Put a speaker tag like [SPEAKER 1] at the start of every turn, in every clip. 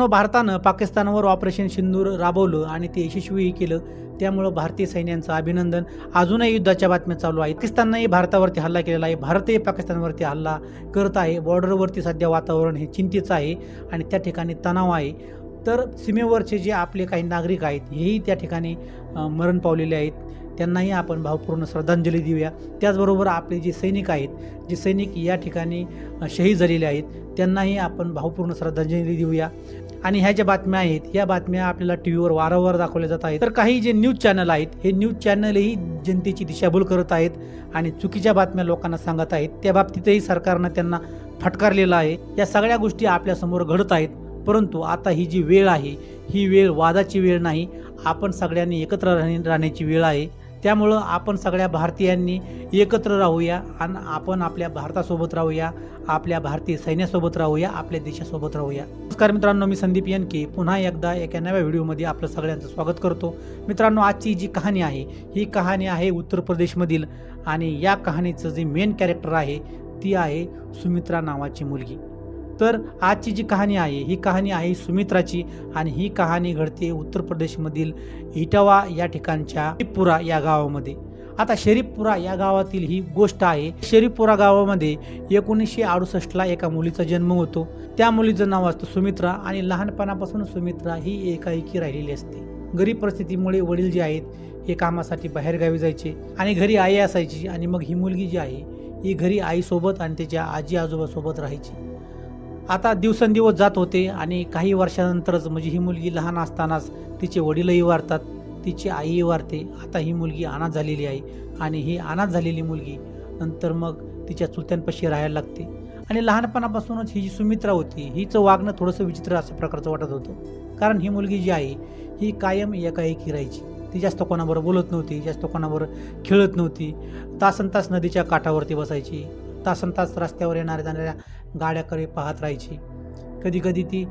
[SPEAKER 1] मित्रांनो भारतानं पाकिस्तानवर ऑपरेशन सिंदूर राबवलं आणि ते यशस्वीही केलं. त्यामुळं भारतीय सैन्यांचं अभिनंदन. अजूनही युद्धाच्या बातम्या चालू आहेत. पाकिस्ताननंही भारतावरती हल्ला केलेला आहे. भारतही पाकिस्तानवरती हल्ला करत आहे. बॉर्डरवरती सध्या वातावरण हे चिंतेचं आहे आणि त्या ठिकाणी तणाव आहे. तर सीमेवरचे जे आपले काही नागरिक आहेत हेही त्या ठिकाणी मरण पावलेले आहेत. त्यांनाही आपण भावपूर्ण श्रद्धांजली देऊया. त्याचबरोबर आपले जे सैनिक आहेत जे सैनिक या ठिकाणी शहीद झालेले आहेत त्यांनाही आपण भावपूर्ण श्रद्धांजली देऊया. आणि ह्या ज्या बातम्या आहेत या बातम्या आपल्याला टी व्हीवर वारंवार दाखवल्या जात आहेत. तर काही जे न्यूज चॅनल आहेत हे न्यूज चॅनलही जनतेची दिशाभूल करत आहेत आणि चुकीच्या बातम्या लोकांना सांगत आहेत. त्या बाबतीतही सरकारनं त्यांना फटकारलेलं आहे. या सगळ्या गोष्टी आपल्यासमोर घडत आहेत. परंतु आता ही जी वेळ आहे ही वेळ वादाची वेळ नाही. आपण सगळ्यांनी एकत्र राहण्याची वेळ आहे. त्यामुळं आपण सगळ्या भारतीयांनी एकत्र राहूया आणि आपण आपल्या भारतासोबत राहूया आपल्या भारतीय सैन्यासोबत राहूया आपल्या देशासोबत राहूया. नमस्कार मित्रांनो मी संदीप यांकी पुन्हा एकदा एका नव्या व्हिडिओमध्ये आपलं सगळ्यांचं स्वागत करतो. मित्रांनो आजची जी कहाणी आहे ही कहाणी आहे उत्तर प्रदेशमधील आणि या कहाणीचं जे मेन कॅरेक्टर आहे ती आहे सुमित्रा नावाची मुलगी. तर आजची जी कहाणी आहे ही कहाणी आहे सुमित्राची आणि ही कहाणी घडते उत्तर प्रदेशमधील इटावा या ठिकाणच्या शरीफपुरा या गावामध्ये. आता शरीफपुरा या गावातील ही गोष्ट आहे शरीफपुरा गावामध्ये एकोणीसशे अडुसष्टला एका मुलीचा जन्म होतो. त्या मुलीचं नाव असतं सुमित्रा आणि लहानपणापासून सुमित्रा ही एकाएकी राहिलेली असते. गरीब परिस्थितीमुळे वडील जे आहेत हे कामासाठी बाहेरगावी जायचे आणि घरी आई असायची आणि मग ही मुलगी जी आहे ही घरी आईसोबत आणि त्याच्या आजी आजोबासोबत राहायची. आता दिवसेंदिवस जात होते आणि काही वर्षानंतरच म्हणजे ही मुलगी लहान असतानाच तिचे वडीलही वारतात तिची आईही वारते. आता ही मुलगी अनाथ झालेली आहे आणि ही अनाथ झालेली मुलगी नंतर मग तिच्या चुलत्यांपाशी राहायला लागते. आणि लहानपणापासूनच ही जी सुमित्रा होती हिचं वागणं थोडंसं विचित्र असं प्रकारचं वाटत होतं. कारण ही मुलगी जी आहे ही कायम एकाएकी राहायची. ती जास्त कोणाबरोबर बोलत नव्हती जास्त कोणाबरोबर खेळत नव्हती. तासन तास नदीच्या काठावरती बसायची. तासन तास रस्त्यावर येणाऱ्या जाणाऱ्या गाड्याकडे पाहत राहायची कधी कधी ती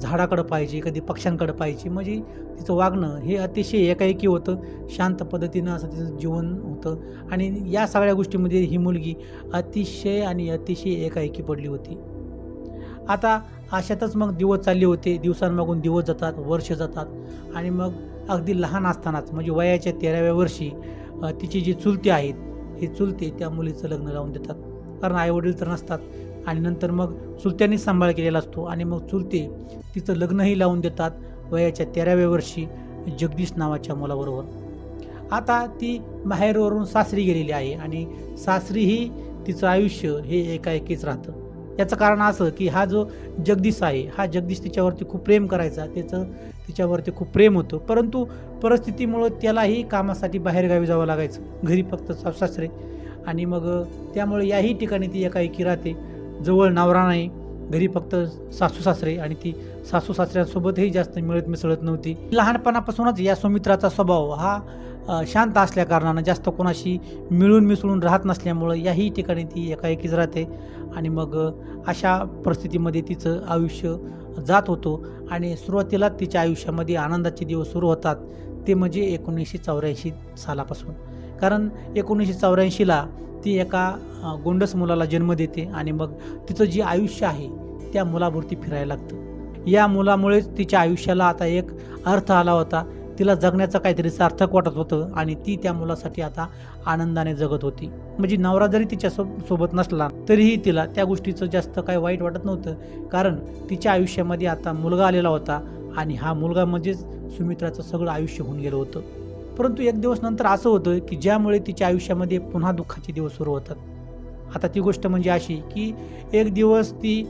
[SPEAKER 1] झाडाकडं पाहायची कधी पक्ष्यांकडं पाहायची. म्हणजे तिचं वागणं हे अतिशय एकाएकी होतं शांत पद्धतीनं असं तिचं जीवन होतं. आणि या सगळ्या गोष्टीमध्ये ही मुलगी अतिशय आणि अतिशय एकाएकी पडली होती. आता अशातच मग दिवस चालले होते. दिवसांमागून दिवस जातात वर्ष जातात. आणि मग अगदी लहान असतानाच म्हणजे वयाच्या तेराव्या वर्षी तिची जी चुलते आहेत हे चुलते त्या मुलीचं लग्न लावून देतात. कारण आईवडील तर नसतात. आणि नंतर मग चुलत्यांनी सांभाळ केलेला असतो आणि मग चुलते तिचं लग्नही लावून देतात वयाच्या तेराव्या वर्षी जगदीश नावाच्या मुलाबरोबर. आता ती माहेरवरून सासरी गेलेली आहे आणि सासरीही तिचं आयुष्य हे एकाएकीच राहतं. याचं कारण असं की हा जो जगदीश आहे हा जगदीश तिच्यावरती खूप प्रेम करायचा त्याचं तिच्यावरती खूप प्रेम होतं. परंतु परिस्थितीमुळं त्यालाही कामासाठी बाहेरगावी जावं लागायचं. घरी फक्त सासरे. आणि मग त्यामुळे याही ठिकाणी ती एकाएकी राहते. जवळ नावरा नाही घरी फक्त सासू सासरे आणि ती सासू सासऱ्यांसोबतही जास्त मिळत मिसळत नव्हती. लहानपणापासूनच या सुमित्राचा स्वभाव हा शांत असल्याकारणानं जास्त कोणाशी मिळून मिसळून राहत नसल्यामुळं याही ठिकाणी ती एकाएकीच राहते. आणि मग अशा परिस्थितीमध्ये तिचं आयुष्य जात होतो आणि सुरुवातीला तिच्या आयुष्यामध्ये आनंदाचे दिवस सुरू होतात. ते म्हणजे एकोणीसशे चौऱ्याऐंशी सालापासून. कारण एकोणीसशे चौऱ्याऐंशीला ती एका गोंडस मुलाला जन्म देते आणि मग तिचं जे आयुष्य आहे त्या मुलाभोवती फिरायला लागतं. या मुलामुळेच तिच्या आयुष्याला आता एक अर्थ आला होता. तिला जगण्याचं काहीतरी सार्थक वाटत होतं आणि ती त्या मुलासाठी आता आनंदाने जगत होती. म्हणजे नवरा जरी तिच्या सो सोबत नसला तरीही तिला त्या गोष्टीचं जास्त काही वाईट वाटत नव्हतं. कारण तिच्या आयुष्यामध्ये आता मुलगा आलेला होता आणि हा मुलगा म्हणजेच सुमित्राचं सगळं आयुष्य होऊन गेलं होतं. परंतु एक दिवस नंतर असं होतं की ज्यामुळे तिच्या आयुष्यामध्ये पुन्हा दुःखाचे दिवस सुरू होतात. आता ती गोष्ट म्हणजे अशी की एक दिवस ती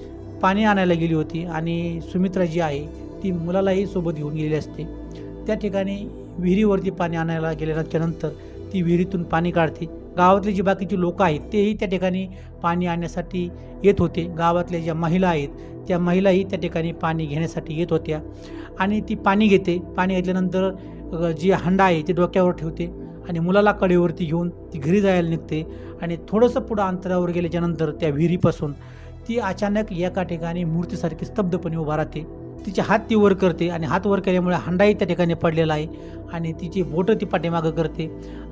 [SPEAKER 1] पाणी आणायला गेली होती आणि सुमित्रा जी आहे ती मुलालाही सोबत घेऊन गेलेली असते. त्या ठिकाणी विहिरीवरती पाणी आणायला गेल्याच्या ती विहिरीतून पाणी काढते. गावातले जे बाकीचे लोक आहेत तेही त्या ठिकाणी पाणी आणण्यासाठी येत होते. गावातल्या ज्या महिला आहेत त्या महिलाही त्या ठिकाणी पाणी घेण्यासाठी येत होत्या. आणि ती पाणी घेते. पाणी घेतल्यानंतर जी हंडा आहे ते डोक्यावर ठेवते आणि मुलाला कडेवरती घेऊन ती घरी जायला निघते आणि थोडंसं पुढं अंतरावर गेल्याच्यानंतर त्या विहिरीपासून ती अचानक एका ठिकाणी मूर्तीसारखी स्तब्धपणे उभा राहते. तिचे हात ती वर करते आणि हात वर केल्यामुळे हंडाही त्या ठिकाणी पडलेला आहे आणि तिची बोटं ती पाठीमागं करते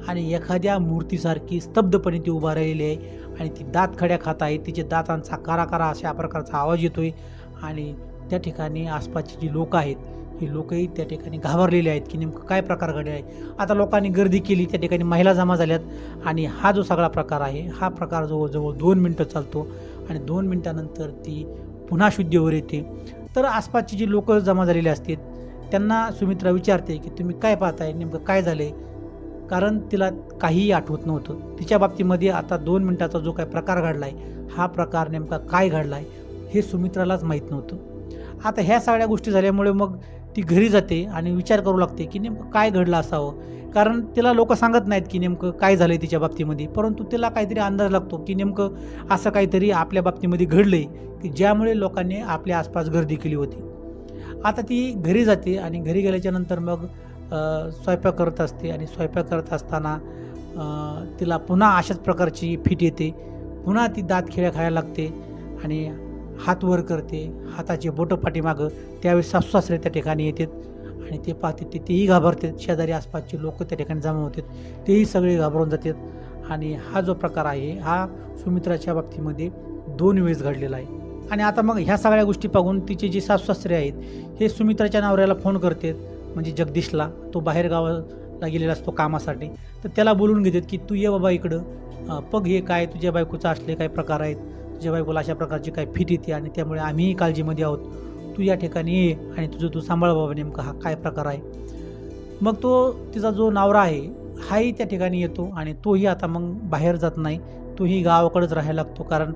[SPEAKER 1] आणि एखाद्या मूर्तीसारखी स्तब्धपणे ती उभा राहिलेली आहे आणि ती दात खड्या खात आहे. तिचे दातांचा कारा कारा अशा प्रकारचा आवाज येतो आहे आणि त्या ठिकाणी आसपासची जी लोक आहेत की लोकही त्या ठिकाणी घाबरलेले आहेत की नेमकं काय प्रकार घडले आहे. आता लोकांनी गर्दी केली त्या ठिकाणी महिला जमा झाल्यात आणि हा जो सगळा प्रकार आहे हा प्रकार जवळजवळ दोन मिनटं चालतो आणि दोन मिनटानंतर ती पुन्हा शुद्धीवर येते. तर आसपासची जी लोकं जमा झालेली असतात त्यांना सुमित्रा विचारते की तुम्ही काय पाहताय नेमकं काय झालंय? कारण तिला काहीही आठवत नव्हतं. तिच्या बाबतीमध्ये आता दोन मिनटाचा जो काय प्रकार घडला आहे हा प्रकार नेमका काय घडला आहे हे सुमित्रालाच माहीत नव्हतं. आता ह्या सगळ्या गोष्टी झाल्यामुळे मग ती घरी जाते आणि विचार करू लागते की नेमकं काय घडलं असावं. कारण तिला लोक सांगत नाहीत की नेमकं काय झालं तिच्या बाबतीमध्ये. परंतु तिला काहीतरी अंदाज लागतो की नेमकं असं काहीतरी आपल्या बाबतीमध्ये घडलं आहे की ज्यामुळे लोकांनी आपल्या आसपास गर्दी केली होती. आता ती घरी जाते आणि घरी गेल्याच्यानंतर मग स्वयंपाक करत असते आणि स्वयंपाक करत असताना तिला पुन्हा अशाच प्रकारची फिट येते. पुन्हा ती दात खिळ्या खायला लागते आणि हात वर करते हाताचे बोटं पाठीमागं त्यावेळेस सासूसासरे त्या ठिकाणी येतात आणि ते पाहते ते तेही घाबरतात. शेजारी आसपासचे लोक त्या ठिकाणी जमा होतात. तेही सगळे घाबरून जातात. आणि हा जो प्रकार आहे हा सुमित्राच्या बाबतीमध्ये दोन वेळेस घडलेला आहे. आणि आता मग ह्या सगळ्या गोष्टी पाहून तिचे जे सासूसासरे आहेत हे सुमित्राच्या नवऱ्याला फोन करतात म्हणजे जगदीशला. तो बाहेर गावाला गेलेला असतो कामासाठी. तर त्याला बोलून घेतात की तू ये बाबा इकडं. पग हे काय तुझ्या बायकोचं असले काय प्रकार आहेत. तुझ्या बायकोला अशा प्रकारची काय फिट येते आणि त्यामुळे आम्हीही काळजीमध्ये आहोत. तू या ठिकाणी ये आणि तुझं तू सांभाळ बाबा नेमका हा काय प्रकार आहे. मग तो तिचा जो नावरा आहे हाही त्या ठिकाणी येतो आणि तोही आता मग बाहेर जात नाही. तोही गावाकडेच राहायला लागतो कारण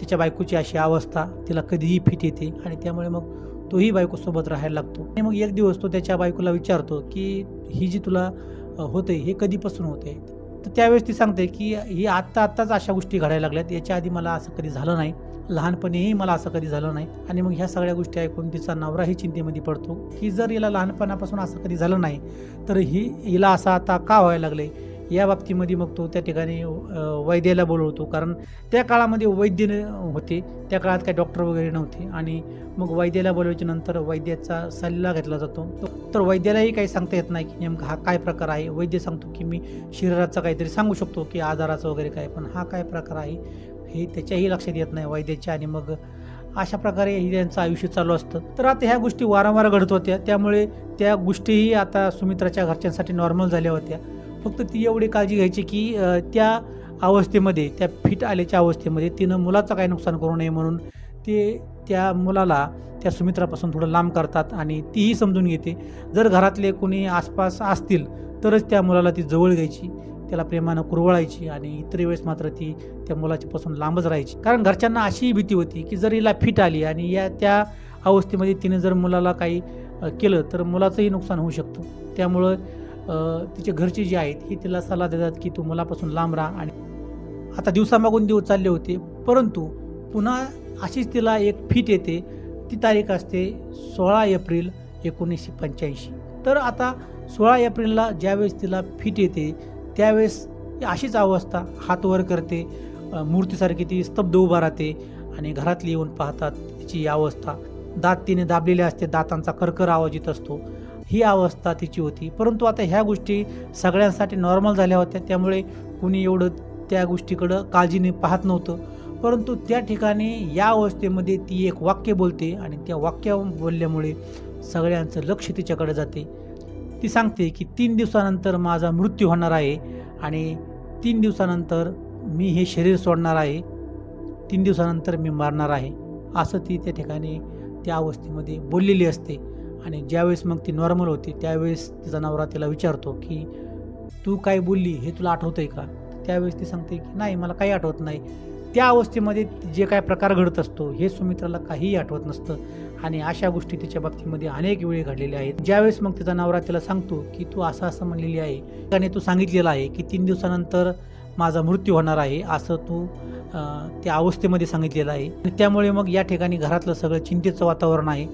[SPEAKER 1] तिच्या बायकोची अशी अवस्था तिला कधीही फिट येते आणि त्यामुळे मग तोही बायकोसोबत राहायला लागतो. आणि मग एक दिवस तो त्याच्या बायकोला विचारतो की ही जी तुला होते हे कधीपासून होते तर त्यावेळेस ती सांगते की ही आत्ता आत्ताच अशा गोष्टी घडायला लागल्यात. याच्या आधी मला असं कधी झालं नाही. लहानपणीही मला असं कधी झालं नाही. आणि मग ह्या सगळ्या गोष्टी ऐकून तिचा नवराही चिंतेमध्ये पडतो की जर हिला लहानपणापासून असं कधी झालं नाही तर ही हिला असं आता का व्हायला लागले? या बाबतीमध्ये मग तो त्या ठिकाणी वैद्याला बोलवतो. कारण त्या काळामध्ये वैद्य न- होते. त्या काळात काही डॉक्टर वगैरे नव्हते. आणि मग वैद्याला बोलवायच्या नंतर वैद्याचा सल्ला घेतला जातो. तर वैद्यालाही काही सांगता येत नाही की नेमका हा काय प्रकार आहे. वैद्य सांगतो की मी शरीराचा काहीतरी सांगू शकतो की आजाराचं वगैरे काय. पण हा काय प्रकार आहे हे त्याच्याही लक्षात येत नाही वैद्याच्या. आणि मग अशा प्रकारे हे त्यांचं आयुष्य चालू असतं. तर आता ह्या गोष्टी वारंवार घडत होत्या. त्यामुळे त्या गोष्टीही आता सुमित्राच्या घरच्यांसाठी नॉर्मल झाल्या होत्या. फक्त ती एवढी काळजी घ्यायची की त्या अवस्थेमध्ये त्या फिट आल्याच्या अवस्थेमध्ये तिनं मुलाचं काही नुकसान करू नये म्हणून ते त्या मुलाला त्या सुमित्रापासून थोडं लांब करतात आणि तीही समजून घेते. जर घरातले कोणी आसपास असतील तरच त्या मुलाला ती जवळ घ्यायची त्याला प्रेमानं कुरवळायची आणि इतर वेळेस मात्र ती त्या मुलाच्यापासून लांबच राहायची. कारण घरच्यांना अशीही भीती होती की जर हिला फिट आली आणि या त्या अवस्थेमध्ये तिने जर मुलाला काही केलं तर मुलाचंही नुकसान होऊ शकतं. त्यामुळं तिचे घरचे जे आहेत हे तिला सल्ला देतात की तू मुलापासून लांब राहा आणि आता दिवसामागून दिवस चालले होते परंतु पुन्हा अशीच तिला एक फिट येते. ती तारीख असते सोळा एप्रिल एकोणीसशे पंच्याऐंशी. तर आता सोळा एप्रिलला ज्यावेळेस तिला फिट येते त्यावेळेस अशीच अवस्था हात वर करते. मूर्तीसारखी ती स्तब्ध उभा राहते आणि घरातली येऊन पाहतात तिची अवस्था. दात तिने दाबलेले असते दातांचा कर्कर आवाज येत असतो. ही अवस्था तिची होती. परंतु आता ह्या गोष्टी सगळ्यांसाठी नॉर्मल झाल्या होत्या. त्यामुळे कुणी एवढं त्या गोष्टीकडं काळजीने पाहत नव्हतं. परंतु त्या ठिकाणी या अवस्थेमध्ये ती एक वाक्य बोलते आणि त्या वाक्य बोलल्यामुळे सगळ्यांचं लक्ष तिच्याकडे जाते. ती सांगते की तीन दिवसानंतर माझा मृत्यू होणार आहे आणि तीन दिवसानंतर मी हे शरीर सोडणार आहे. तीन दिवसानंतर मी मरणार आहे. असं ती त्या ठिकाणी त्या अवस्थेमध्ये बोललेली असते. आणि ज्यावेळेस मग ती नॉर्मल होती त्यावेळेस तिचा नवरा तिला विचारतो की तू काय बोलली? हे तुला आठवतं आहे का त्यावेळेस ती सांगते की नाही मला काही आठवत नाही. त्या अवस्थेमध्ये जे काय प्रकार घडत असतो हे सुमित्राला काहीही आठवत नसतं. आणि अशा गोष्टी तिच्या बाबतीमध्ये अनेक वेळी घडलेल्या आहेत. ज्यावेळेस मग तिचा नवरा तिला सांगतो की तू असं असं म्हणलेली आहे. त्याने तू सांगितलेलं आहे की तीन दिवसानंतर माझा मृत्यू होणार आहे असं तू त्या अवस्थेमध्ये सांगितलेलं आहे. आणि त्यामुळे मग या ठिकाणी घरातलं सगळं चिंतेचं वातावरण आहे.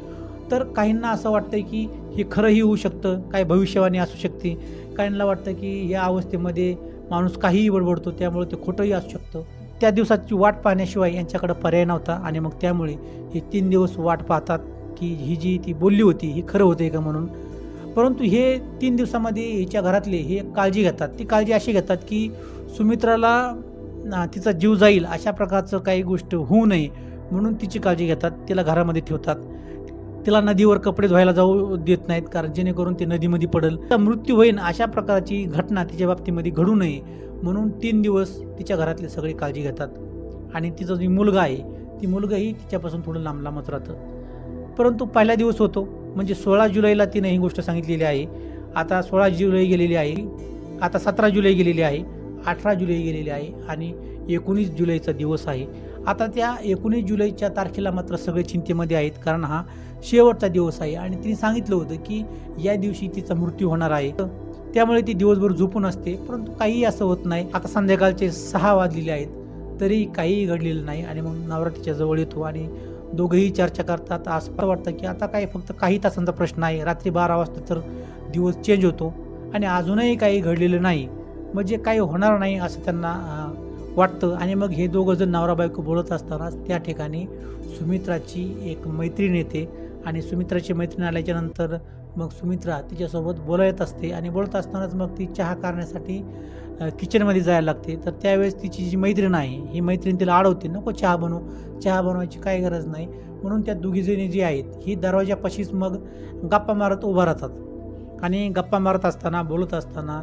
[SPEAKER 1] तर काहींना असं वाटतं की हे खरंही होऊ शकतं काय भविष्यवाणी असू शकते. काहींना वाटतं की या अवस्थेमध्ये माणूस काहीही बडबडतो त्यामुळे ते खोटंही असू शकतं. त्या दिवसाची वाट पाहण्याशिवाय यांच्याकडं पर्याय नव्हता आणि मग त्यामुळे हे तीन दिवस वाट पाहतात की ही जी ती बोलली होती ही खरं होते का म्हणून? परंतु हे तीन दिवसामध्ये हिच्या घरातले हे काळजी घेतात. ती काळजी अशी घेतात की सुमित्राला तिचा जीव जाईल अशा प्रकारचं काही गोष्ट होऊ नये म्हणून तिची काळजी घेतात तिला घरामध्ये ठेवतात. तिला नदीवर कपडे धुवायला जाऊ देत नाहीत कारण जेणेकरून ते नदीमध्ये पडेल. तर मृत्यू होईन अशा प्रकारची घटना तिच्या बाबतीमध्ये घडू नये म्हणून तीन दिवस तिच्या घरातले सगळे काळजी घेतात. आणि तिचा जी मुलगा आहे ती मुलगाही तिच्यापासून थोडं लांब लांबच राहतं. परंतु पहिला दिवस होतो म्हणजे सोळा जुलैला तिने ही गोष्ट सांगितलेली आहे. आता सोळा जुलै गेलेली आहे आता सतरा जुलै गेलेली आहे अठरा जुलै गेलेली आहे आणि एकोणीस जुलैचा दिवस आहे. आता त्या एकोणीस जुलैच्या तारखेला मात्र सगळे चिंतेमध्ये आहेत कारण हा शेवटचा दिवस आहे. आणि तिने सांगितलं होतं की या दिवशी तिचा मृत्यू होणार आहे. त्यामुळे ती दिवसभर झोपून असते परंतु काहीही असं होत नाही. आता संध्याकाळचे सहा वाजलेले आहेत तरी काहीही घडलेलं नाही आणि मग नवरात्रीच्या जवळ येतो आणि दोघंही चर्चा करतात. असं वाटतं की आता काय फक्त काही तासांचा प्रश्न आहे. रात्री बारा वाजता तर दिवस चेंज होतो आणि अजूनही काही घडलेलं नाही. म्हणजे काही होणार नाही असं त्यांना वाटतं. आणि मग हे दोघं जण नवरा बायको बोलत असतानाच त्या ठिकाणी सुमित्राची एक मैत्रीण येते. आणि सुमित्राची मैत्रीण आल्याच्यानंतर मग सुमित्रा तिच्यासोबत बोलत असते. आणि बोलत असतानाच मग ती चहा करण्यासाठी किचनमध्ये जायला लागते. तर त्यावेळेस तिची जी मैत्रीण आहे ही मैत्रीण तिला अडवते. नको चहा बनवू. चहा बनवायची काही गरज नाही. म्हणून त्या दोघीजणी जी आहेत ही दरवाजापाशीच मग गप्पा मारत उभा राहतात. आणि गप्पा मारत असताना बोलत असताना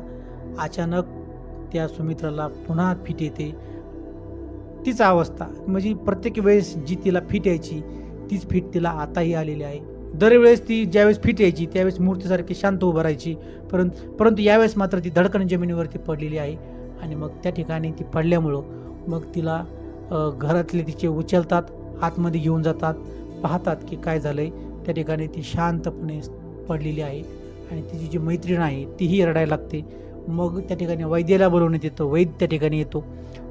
[SPEAKER 1] अचानक त्या सुमित्राला पुन्हा फिट येते. तीच अवस्था म्हणजे प्रत्येक वेळेस जी तिला फिट यायची तीच फिट तिला आताही आलेली आहे. दरवेळेस ती ज्यावेळेस फिट यायची त्यावेळेस मूर्तीसारखी शांत उभं राहायची. परंतु परंतु यावेळेस मात्र ती धडकन जमिनीवरती पडलेली आहे. आणि मग त्या ठिकाणी ती पडल्यामुळं मग तिला घरातले तिचे उचलतात आतमध्ये घेऊन जातात पाहतात की काय झालं आहे त्या ठिकाणी ती शांतपणे पडलेली आहे. आणि तिची जी मैत्रीण आहे तीही रडायला लागते. मग त्या ठिकाणी वैद्याला बोलवण्यात येतं वैद्य त्या ठिकाणी येतो.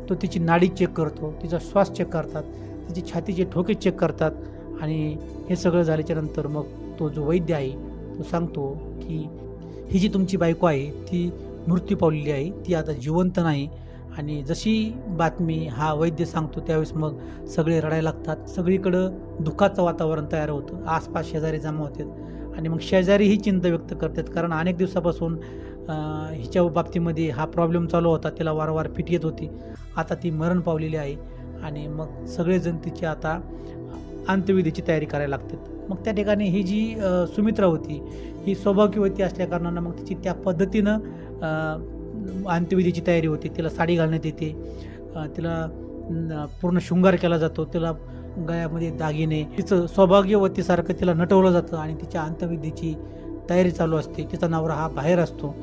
[SPEAKER 1] तो तिची नाडी चेक करतो तिचा श्वास चेक करतात तिचे छातीचे ठोके चेक करतात आणि हे सगळं झाल्याच्यानंतर मग तो जो वैद्य आहे तो सांगतो की ही जी तुमची बायको आहे ती मृत्यू पावलेली आहे ती आता जिवंत नाही आणि जशी बातमी हा वैद्य सांगतो त्यावेळेस मग सगळे रडायला लागतात. सगळीकडं दुःखाचं वातावरण तयार होतं. आसपास शेजारी जमा होतात आणि मग शेजारी ही चिंता व्यक्त करतात. कारण अनेक दिवसापासून हिच्या बाबतीमध्ये हा प्रॉब्लेम चालू होता. तिला वारंवार फिट येत होती. आता ती मरण पावलेली आहे. आणि मग सगळेजण तिची आता अंत्यविधीची तयारी करायला लागतात. मग त्या ठिकाणी ही जी सुमित्रा होती ही सौभाग्यवती असल्याकारणानं मग तिची त्या पद्धतीनं अंत्यविधीची तयारी होती. तिला साडी घालण्यात येते. तिला पूर्ण शृंगार केला जातो. तिला गळ्यामध्ये दागिने तिचं सौभाग्यवतीसारखं तिला नटवलं जातं. आणि तिच्या अंत्यविधीची तयारी चालू असते. तिचा नवरा हा बाहेर असतो.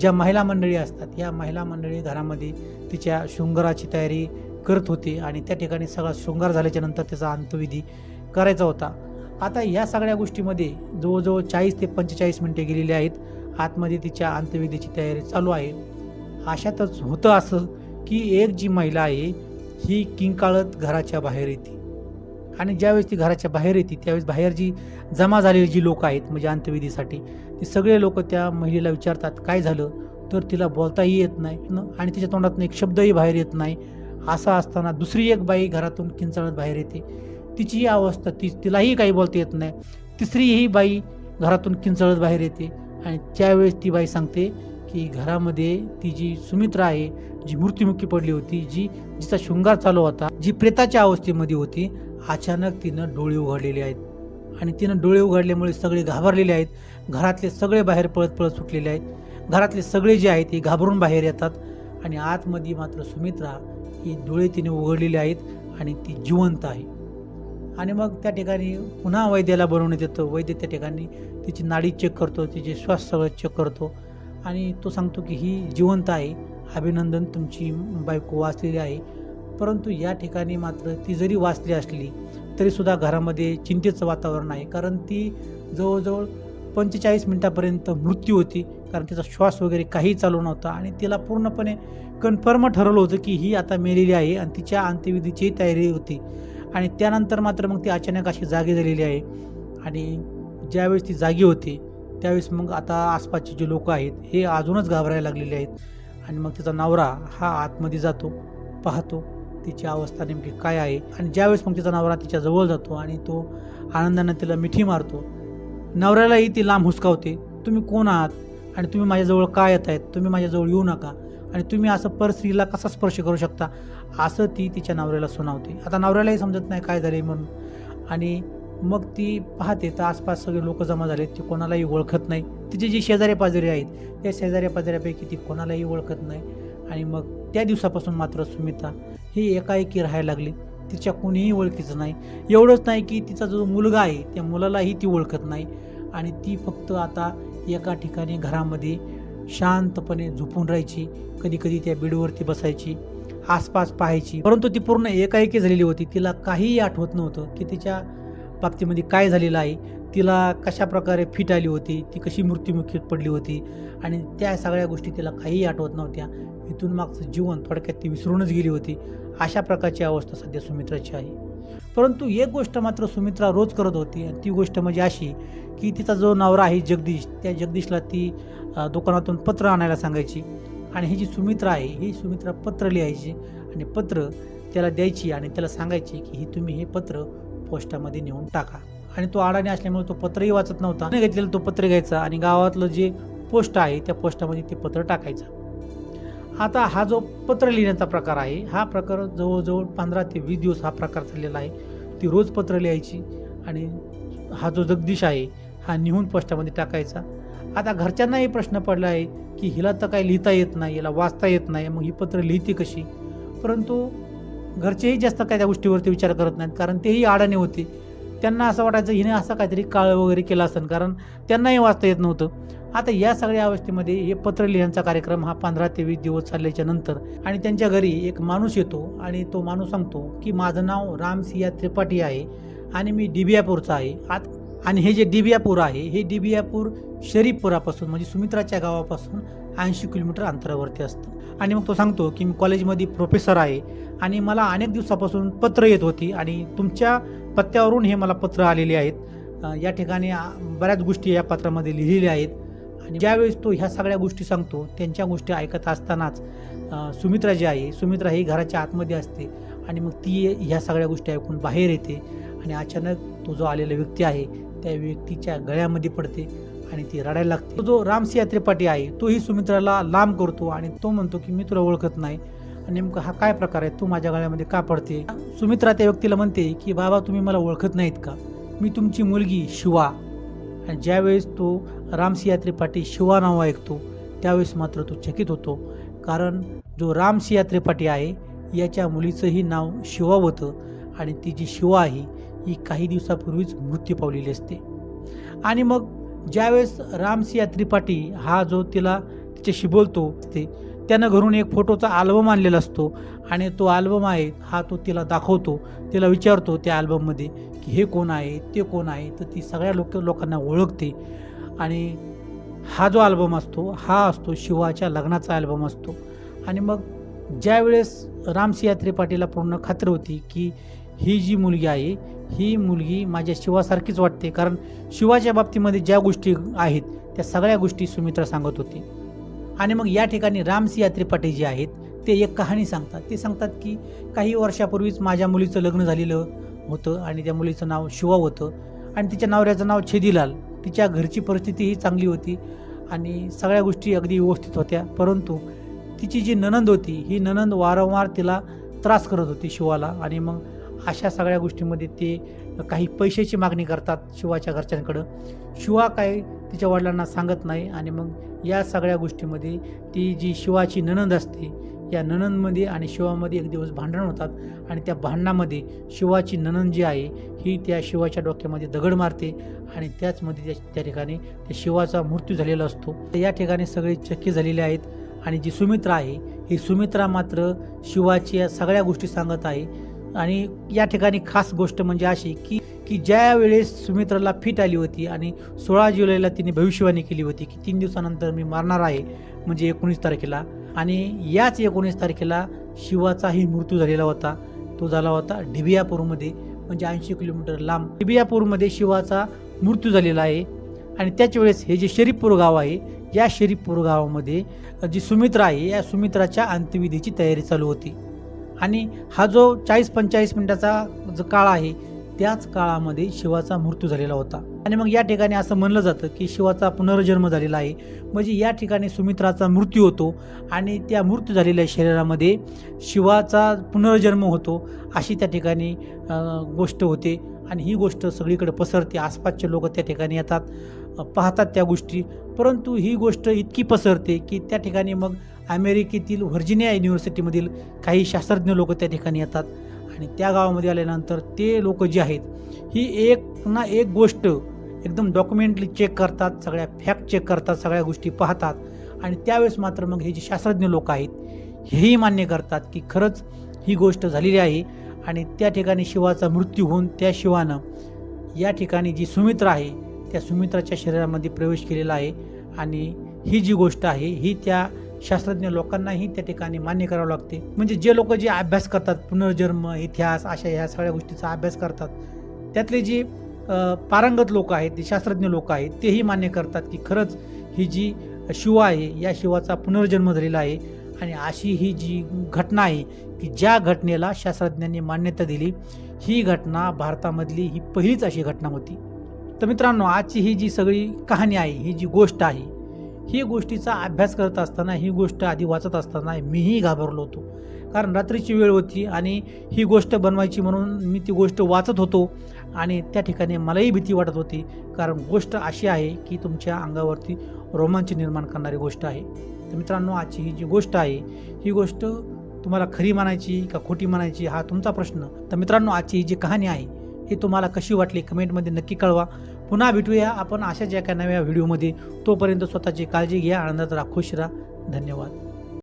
[SPEAKER 1] ज्या महिला मंडळी असतात या महिला मंडळी घरामध्ये तिच्या शृंगाराची तयारी करत होते आणि त्या ठिकाणी सगळा शृंगार झाल्याच्यानंतर त्याचा अंतविधी करायचा होता. आता या सगळ्या गोष्टीमध्ये जवळजवळ चाळीस ते पंचेचाळीस मिनटे गेलेली आहेत. आतमध्ये तिच्या अंत्यविधीची तयारी चालू आहे. अशातच होतं असं की एक जी महिला आहे ही किंकाळत घराच्या बाहेर येते. आणि ज्यावेळेस ती घराच्या बाहेर येते त्यावेळेस बाहेर जी जमा झालेली जी लोक आहेत म्हणजे अंत्यविधीसाठी ते सगळे लोक त्या महिलेला विचारतात काय झालं? तर तिला बोलताही येत नाही आणि तिच्या तोंडातून एक शब्दही बाहेर येत नाही. असा असताना दुसरी एक बाई घरातून किंचाळत बाहेर येते. तिची ही अवस्था ती तिलाही काही बोलता येत नाही. तिसरी ही बाई घरातून किंचाळत बाहेर येते आणि त्यावेळेस ती बाई सांगते की घरामध्ये ती जी सुमित्रा आहे जी मृत्युमुखी पडली होती जी जिचा शृंगार चालू होता जी प्रेताच्या अवस्थेमध्ये होती अचानक तिनं डोळे उघडलेले आहेत. आणि तिनं डोळे उघडल्यामुळे सगळे घाबरलेले आहेत. घरातले सगळे बाहेर पळत पळत सुटलेले आहेत. घरातले सगळे जे आहेत ते घाबरून बाहेर येतात. आणि आतमध्ये मात्र सुमित्रा ही डोळे तिने उघडलेले आहेत आणि ती जिवंत आहे. आणि मग त्या ठिकाणी पुन्हा वैद्याला बनवण्यात येतं. वैद्य त्या ठिकाणी तिची नाडी चेक करतो तिचे श्वास सगळं चेक करतो. आणि तो सांगतो की ही जिवंत आहे. अभिनंदन तुमची बायको वाचलेली आहे. परंतु या ठिकाणी मात्र ती जरी वाचली असली तरीसुद्धा घरामध्ये चिंतेचं वातावरण आहे. कारण ती जवळजवळ पंचेचाळीस मिनटापर्यंत मृत्यू होती. कारण तिचा श्वास वगैरे काही चालू नव्हता. आणि तिला पूर्णपणे कन्फर्म ठरवलं होतं की ही आता मेलेली आहे आणि तिच्या अंत्यविधीची तयारी होती. आणि त्यानंतर मात्र मग ती अचानक अशी जागी झालेली आहे. आणि ज्यावेळेस ती जागी होती त्यावेळेस मग आता आसपासचे जे लोक आहेत हे अजूनच घाबरायला लागलेले आहेत. आणि मग तिचा नवरा हा आतमध्ये जातो पाहतो. तिची अवस्था नेमकी काय आहे? आणि ज्यावेळेस मग तिचा नवरा तिच्या जवळ जातो आणि तो आनंदानं तिला मिठी मारतो नवऱ्यालाही ती लांब हुसकावते तुम्ही कोण आहात? आणि तुम्ही माझ्याजवळ का येत आहेत? तुम्ही माझ्याजवळ येऊ नका. आणि तुम्ही असं पर स्त्रीला कसा स्पर्श करू शकता? असं ती तिच्या नवऱ्याला सुनावते. आता नवऱ्यालाही समजत नाही काय झाले म्हणून. आणि मग ती पाहते तर आसपास सगळे लोक जमा झाले ती कोणालाही ओळखत नाही. तिचे जे शेजारी पाजारी आहेत त्या शेजाऱ्या पाजाऱ्यापैकी ती कोणालाही ओळखत नाही. आणि मग त्या दिवसापासून मात्र सुमिता ही एकाएकी राहायला लागली. तिच्या कोणीही ओळखीचं नाही. एवढंच नाही की तिचा जो मुलगा आहे त्या मुलालाही ती ओळखत नाही. आणि ती फक्त आता एका ठिकाणी घरामध्ये शांतपणे झोपून राहायची कधी कधी त्या बेडवरती बसायची आसपास पाहायची. परंतु ती पूर्ण एकाएकी झालेली होती. तिला काहीही आठवत नव्हतं की तिच्या बाबतीमध्ये काय झालेलं आहे. तिला कशा प्रकारे फिट आली होती ती कशी मृत्युमुखीत पडली होती आणि त्या सगळ्या गोष्टी तिला काहीही आठवत नव्हत्या. इथून मागचं जीवन थोडक्यात ती विसरूनच गेली होती. अशा प्रकारची अवस्था सध्या सुमित्राची आहे. परंतु एक गोष्ट मात्र सुमित्रा रोज करत होती आणि ती गोष्ट म्हणजे अशी की तिचा जो नवरा आहे जगदीश त्या जगदीशला ती दुकानातून पत्र आणायला सांगायची. आणि ही जी सुमित्रा आहे ही सुमित्रा पत्र लिहायची आणि पत्र त्याला द्यायची आणि त्याला सांगायची की ही तुम्ही हे पत्र पोस्टामध्ये नेऊन टाका. आणि तो अडाणी असल्यामुळे तो पत्रही वाचत नव्हता. नाही घेतलेलं तो पत्र घ्यायचा आणि गावातलं जे पोस्ट आहे त्या पोस्टामध्ये ते पत्र टाकायचं. आता हा जो पत्र लिहिण्याचा प्रकार आहे हा प्रकार जवळजवळ पंधरा ते वीस दिवस हा प्रकार चाललेला आहे. ती रोज पत्र लिहायची आणि हा जो जगदीश आहे हा निहून पोस्टामध्ये टाकायचा. आता घरच्यांनाही प्रश्न पडला आहे की हिला तर काय लिहिता येत नाही हिला वाचता येत नाही मग ही पत्र लिहिते कशी? परंतु घरचेही जास्त काय त्या गोष्टीवरती विचार करत नाहीत कारण तेही अडाणी होते. त्यांना असं वाटायचं हिने असं काहीतरी काळ वगैरे केला असेल कारण त्यांनाही वाचता येत नव्हतं. आता या सगळ्या अवस्थेमध्ये हे पत्र लिहिण्याचा कार्यक्रम हा पंधरा ते वीस दिवस चालल्याच्या नंतर आणि त्यांच्या घरी एक माणूस येतो आणि तो माणूस सांगतो की माझं नाव रामसिया त्रिपाठी आहे आणि मी डिबियापूरचा आहे. आत आणि हे जे डिबियापूर आहे हे डिबियापूर शरीफपुरापासून म्हणजे सुमित्राच्या गावापासून ऐंशी किलोमीटर अंतरावरती असतं. आणि मग तो सांगतो की मी कॉलेजमध्ये प्रोफेसर आहे आणि मला अनेक दिवसापासून पत्र येत होती आणि तुमच्या पत्त्यावरून हे मला पत्र आलेले आहेत. या ठिकाणी बऱ्याच गोष्टी या पत्रामध्ये लिहिलेल्या आहेत. आणि ज्यावेळेस तो ह्या सगळ्या गोष्टी सांगतो त्यांच्या गोष्टी ऐकत असतानाच सुमित्रा जी आहे सुमित्रा ही घराच्या आतमध्ये असते आणि मग ती ह्या सगळ्या गोष्टी ऐकून बाहेर येते आणि अचानक तो जो आलेला व्यक्ती आहे त्या व्यक्तीच्या गळ्यामध्ये पडते आणि ती रडायला लागते. जो रामसिंह त्रिपाठी आहे तोही सुमित्राला लांब करतो आणि तो म्हणतो की मी तुला ओळखत नाही. आणि नेमकं हा काय प्रकार आहे? तू माझ्या गळ्यामध्ये का पडते? सुमित्रा त्या व्यक्तीला म्हणते की बाबा तुम्ही मला ओळखत नाहीत का? मी तुमची मुलगी शिवा. आणि ज्यावेळेस तो रामसिंह त्रिपाठी शिवा नाव ऐकतो त्यावेळेस मात्र तो चकित होतो. कारण जो रामसिंह त्रिपाठी आहे याच्या मुलीचंही नाव शिवा होतं आणि ती जी शिवा आहे ही काही दिवसापूर्वीच मृत्यू पावलेली असते. आणि मग ज्यावेळेस रामसिया त्रिपाठी हा जो तिला तिच्याशी बोलतो ते त्यानं घरून एक फोटोचा आल्बम आणलेला असतो आणि तो आल्बम आहे हा तो तिला दाखवतो. तिला विचारतो त्या अल्बममध्ये की हे कोण आहे ते कोण आहे? तर ती सगळ्या लोक लोकांना ओळखते. आणि हा जो अल्बम असतो हा असतो शिवाच्या लग्नाचा अल्बम असतो. आणि मग ज्यावेळेस रामसिया त्रिपाठीला पूर्ण खात्री होती की ही जी मुलगी आहे ही मुलगी माझ्या शिवासारखीच वाटते. कारण शिवाच्या बाबतीमध्ये ज्या गोष्टी आहेत त्या सगळ्या गोष्टी सुमित्रा सांगत होती. आणि मग या ठिकाणी रामसिंह त्रिपाठी जे आहेत ते एक कहाणी सांगतात. ते सांगतात की काही वर्षापूर्वीच माझ्या मुलीचं लग्न झालेलं होतं आणि त्या मुलीचं नाव शिवा होतं. आणि तिच्या नवऱ्याचं नाव छेदीलाल. तिच्या घरची परिस्थितीही चांगली होती आणि सगळ्या गोष्टी अगदी व्यवस्थित होत्या. परंतु तिची जी ननंद होती ही ननंद वारंवार तिला त्रास करत होती शिवाला. आणि मग अशा सगळ्या गोष्टीमध्ये ते काही पैशाची मागणी करतात शिवाच्या घरच्यांकडं. शिवा काय तिच्या वडिलांना सांगत नाही आणि मग या सगळ्या गोष्टीमध्ये ती जी शिवाची ननंद असते या ननंदमध्ये आणि शिवामध्ये एक दिवस भांडण होतात आणि त्या भांडणामध्ये शिवाची ननंद जी आहे ही त्या शिवाच्या डोक्यामध्ये दगड मारते आणि त्याचमध्ये त्या त्या ठिकाणी त्या शिवाचा मृत्यू झालेला असतो. या ठिकाणी सगळे चक्की झालेले आहेत आणि जी सुमित्रा आहे ही सुमित्रा मात्र शिवाची या सगळ्या गोष्टी सांगत आहे. आणि या ठिकाणी खास गोष्ट म्हणजे अशी की की ज्या वेळेस सुमित्राला फिट आली होती आणि सोळा जुलैला तिने भविष्यवाणी केली होती की तीन दिवसानंतर मी मारणार आहे म्हणजे एकोणीस तारखेला. आणि याच एकोणीस तारखेला शिवाचाही मृत्यू झालेला होता. तो झाला होता डिबियापूरमध्ये म्हणजे ऐंशी किलोमीटर लांब. डिबियापूरमध्ये शिवाचा मृत्यू झालेला आहे. आणि त्याच वेळेस हे जे शरीफपूर गाव आहे या शरीफपूर गावामध्ये जी सुमित्रा आहे या सुमित्राच्या अंत्यविधीची तयारी चालू होती. आणि हा जो चाळीस पंचेचाळीस मिनिटाचा जो काळ आहे त्याच काळामध्ये शिवाचा मृत्यू झालेला होता. आणि मग या ठिकाणी असं म्हणलं जातं की शिवाचा पुनर्जन्म झालेला आहे. म्हणजे या ठिकाणी सुमित्राचा मृत्यू होतो आणि त्या मृत्यू झालेल्या शरीरामध्ये शिवाचा पुनर्जन्म होतो अशी त्या ठिकाणी गोष्ट होते. आणि ही गोष्ट सगळीकडे पसरते. आसपासचे लोक त्या ठिकाणी येतात पाहतात त्या गोष्टी. परंतु ही गोष्ट इतकी पसरते की त्या ठिकाणी मग अमेरिकेतील व्हर्जिनिया युनिव्हर्सिटीमधील काही शास्त्रज्ञ लोक त्या ठिकाणी येतात. आणि त्या गावामध्ये आल्यानंतर ते लोक जे आहेत ही एक ना एक गोष्ट एकदम डॉक्युमेंटली चेक करतात सगळ्या फॅक्ट चेक करतात सगळ्या गोष्टी पाहतात. आणि त्यावेळेस मात्र मग हे जे शास्त्रज्ञ लोक आहेत हेही मान्य करतात की खरंच ही गोष्ट झालेली आहे. आणि त्या ठिकाणी शिवाचा मृत्यू होऊन त्या शिवानं या ठिकाणी जी सुमित्रा आहे त्या सुमित्राच्या शरीरामध्ये प्रवेश केलेला आहे. आणि ही जी गोष्ट आहे ही त्या शास्त्रज्ञ लोकांनाही त्या ठिकाणी मान्य करावं लागते. म्हणजे जे लोक जे अभ्यास करतात पुनर्जन्म इतिहास अशा ह्या सगळ्या गोष्टीचा अभ्यास करतात त्यातले जे पारंगत लोक आहेत जे शास्त्रज्ञ लोक आहेत तेही मान्य करतात की खरंच ही जी शिवा आहे या शिवाचा पुनर्जन्म झालेला आहे आणि अशी ही जी घटना आहे की ज्या घटनेला शास्त्रज्ञांनी मान्यता दिली ही घटना भारतामधली ही पहिलीच अशी घटना होती. तर मित्रांनो आजची ही जी सगळी कहाणी आहे ही जी गोष्ट आहे ही गोष्टीचा अभ्यास करत असताना ही गोष्ट आधी वाचत असताना मीही घाबरलो होतो. कारण रात्रीची वेळ होती आणि ही गोष्ट बनवायची म्हणून मी ती गोष्ट वाचत होतो आणि त्या ठिकाणी मलाही भीती वाटत होती. कारण गोष्ट अशी आहे की तुमच्या अंगावरती रोमांच निर्माण करणारी गोष्ट आहे. तर मित्रांनो आजची ही जी गोष्ट आहे ही गोष्ट तुम्हाला खरी मानायची का खोटी मानायची हा तुमचा प्रश्न. तर मित्रांनो आजची ही जी कहाणी आहे ही तुम्हाला कशी वाटली? कमेंटमध्ये नक्की कळवा. पुन्हा भेटूया आपण अशाच एका नव्या व्हिडिओमध्ये. तोपर्यंत स्वतःची काळजी घ्या आनंदात राहा खुश राहा. धन्यवाद.